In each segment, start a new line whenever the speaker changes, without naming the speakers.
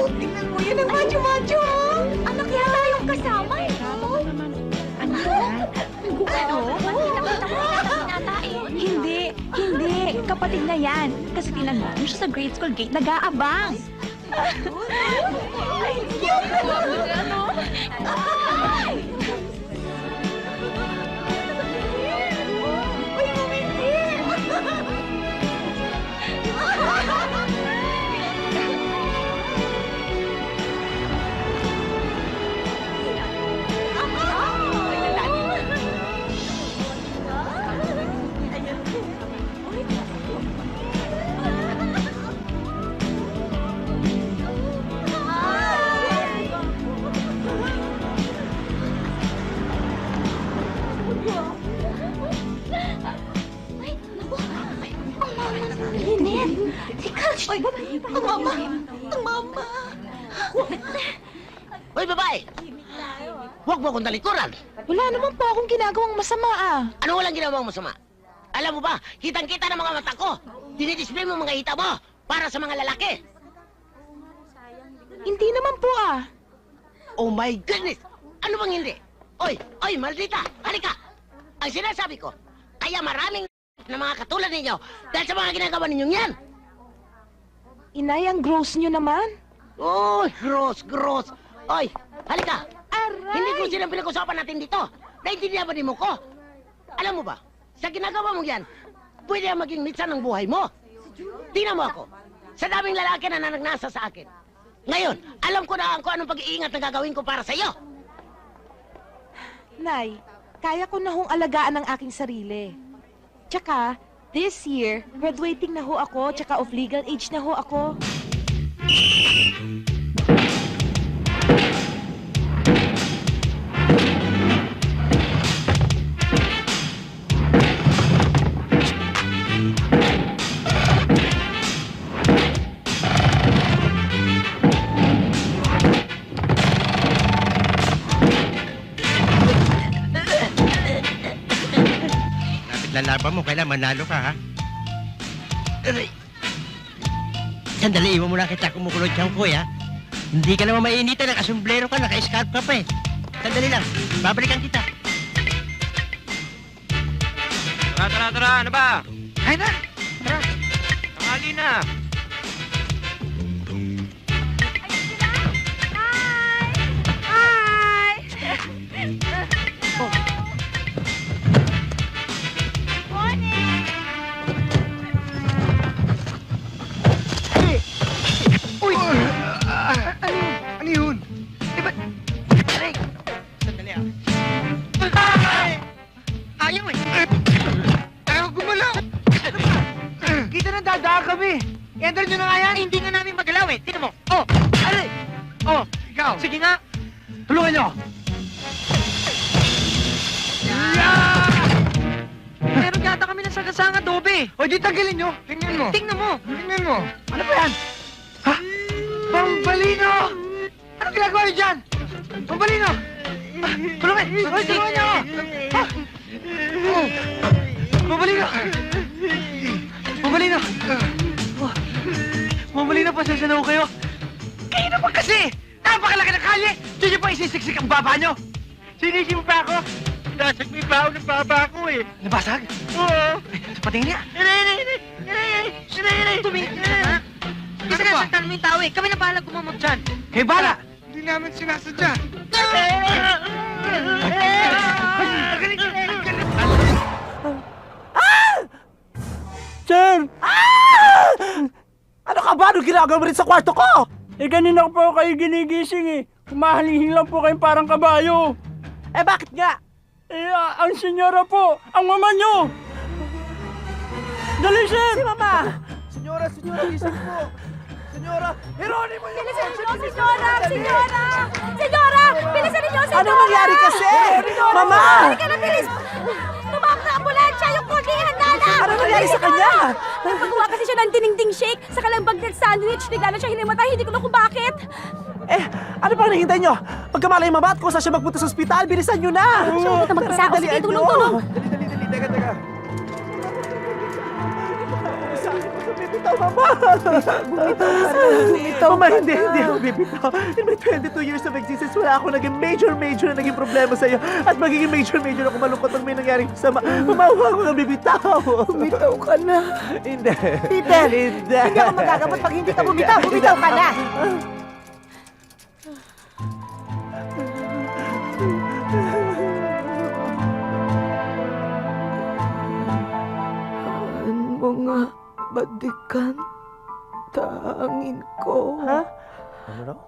Wow! Tingnan mo, yan ang macho-macho, oh. ha? Anak yata yung kasama, eh. Ano? Ano? ano, ano? Hindi, hindi. Kapatid na yan. Kasi tinanong siya sa grade school gate, nag-aabang. Ay, cute! Ano? Ay! Ay, ang mama! Ang mama!
Hoy, babae! Huwag mo akong talikuran!
Wala naman po akong ginagawang masama ah.
Ano walang ginawang masama? Alam mo ba, kitang-kita ng mga mata ko! Dinidisplay mo mga hita mo para sa mga lalaki!
Hindi naman po ah.
Oh my goodness! Ano bang hindi? Oy, oy, maldita! Halika! Ang sinasabi ko, kaya maraming na mga katulad ninyo dahil sa mga ginagawa ninyong yan!
Inay, ang gross nyo naman.
Oy, gross, gross! Oy, halika!
Aray!
Hindi ko silang pinag-usapan natin dito. Naintindihan ba ni mo ko? Alam mo ba, sa ginagawa mong yan, pwede ang maging mitsan ng buhay mo. Tingnan mo ako. Sa daming lalaki na nanagnasa sa akin. Ngayon, alam ko na kung anong pag-iingat na gagawin ko para sa iyo.
Nay, kaya ko na hong alagaan ang aking sarili. Tsaka, this year, graduating na ho ako, tsaka of legal age na ho ako.
Lalaban mo, kailangan manalo ka, ha? Aray. Sandali, iwan mo na kita kumukulot siyang kuy, ha? Hindi ka naman mainitan, nakasumblero ka, naka-scarf ka pa, eh. Sandali lang, babalikan kita.
Tara, tara, tara! Ano ba?
Ay na! Tara!
Tanghali na!
Kami! Enter nyo na nga yan! hindi nga namin magalaw, eh! Tignan mo! Oh! Aray! Oh! Ikaw! Sige nga! Tulungan nyo!
Meron yata kami ng sagasang adobe!
O, di tanggalin nyo! Tingnan mo!
Tingnan mo!
Tingnan mo! Ano ba yan? Ha? Bambalino! Ano ginagawa niyo dyan? Bambalino! Ah, Tulungan! Tulungan! Tulungan niyo! Ha? Oh! Bambalino! Bambalino! Oh. Bambalino, pasensya na ho kayo. Kayo naman kasi! Napakalaki ng kalye! Diyan niyo pa isisiksik ang baba niyo! Sinisip pa ako! Nasag may baon ng baba ko eh! Nabasag? Oo! Patingin niya!
Tumingin ka na! Kasi
Ano ba?
nasaktan mo yung tao eh! Kami na bahala gumamot dyan!
Kay Bala! Hindi namin sinasadya.
Sir! Ano ginagawa mo rin sa kwarto ko? Eh, kanina ko po kayo ginigising eh. Kumahalihing lang po kayong parang kabayo. Eh, bakit nga? Eh, ah, ang senyora po, ang mama nyo! Dali, sir! Si mama! Senyora, senyora, gising po! Senyora, Heronimo yung
Bilisan ninyo, senyora! Senyora! Senyora! Bilisan ninyo, senyora!
Ano nangyari kasi? Mama!
Halika na, bilis!
Nangyari sa kanya?
Nagpagawa kasi siya ng dinding shake sa kalambag ng sandwich. Bigla na siya hinimatay. Hindi ko na kung bakit.
Eh, ano pang nahihintay nyo? Pagkamalay mama at kung saan siya magpunta sa ospital, bilisan nyo na!
Siya magpunta mag-isa. O, sige,
Dalian
tulong,
nyo.
tulong.
Dali, dali, dali, teka, teka.
Bumitaw, mama! Bumitaw Mama, hindi, hindi ako bibitaw. In my 22 years of existence, wala ako naging major, major na naging problema sa'yo. At magiging major, major ako malungkot pag may nangyaring sama. Mama, huwag ako na bibitaw. Bumitaw ka na. Hindi.
Peter,
Hindi.
Hindi ako magagamot pag hindi ka bumitaw. Bumitaw ka na!
Badikan, tangin ko. Ha? Ano raw?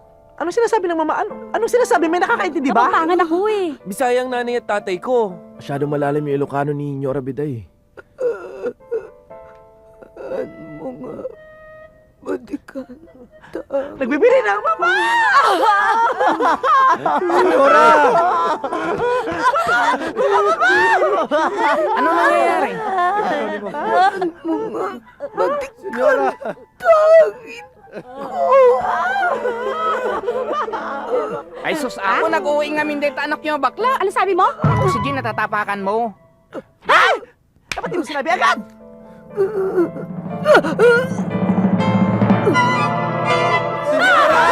Anong sinasabi ng mama? Ano, anong sinasabi? May nakakaintindi ba?
Kapampangan ako eh.
Bisayang nanay at tatay ko.
Masyadong malalim yung Ilocano ni Nyora Biday. mga badikan, Nagbibiri na ang mama! Nyora!
Ano nangyayari?
Nyora!
Ay sus, ako nag-uwi nga min dito anak nyo bakla.
Ano sabi mo?
Ako sige natatapakan mo.
Dapat di mo sinabi agad! Senyora!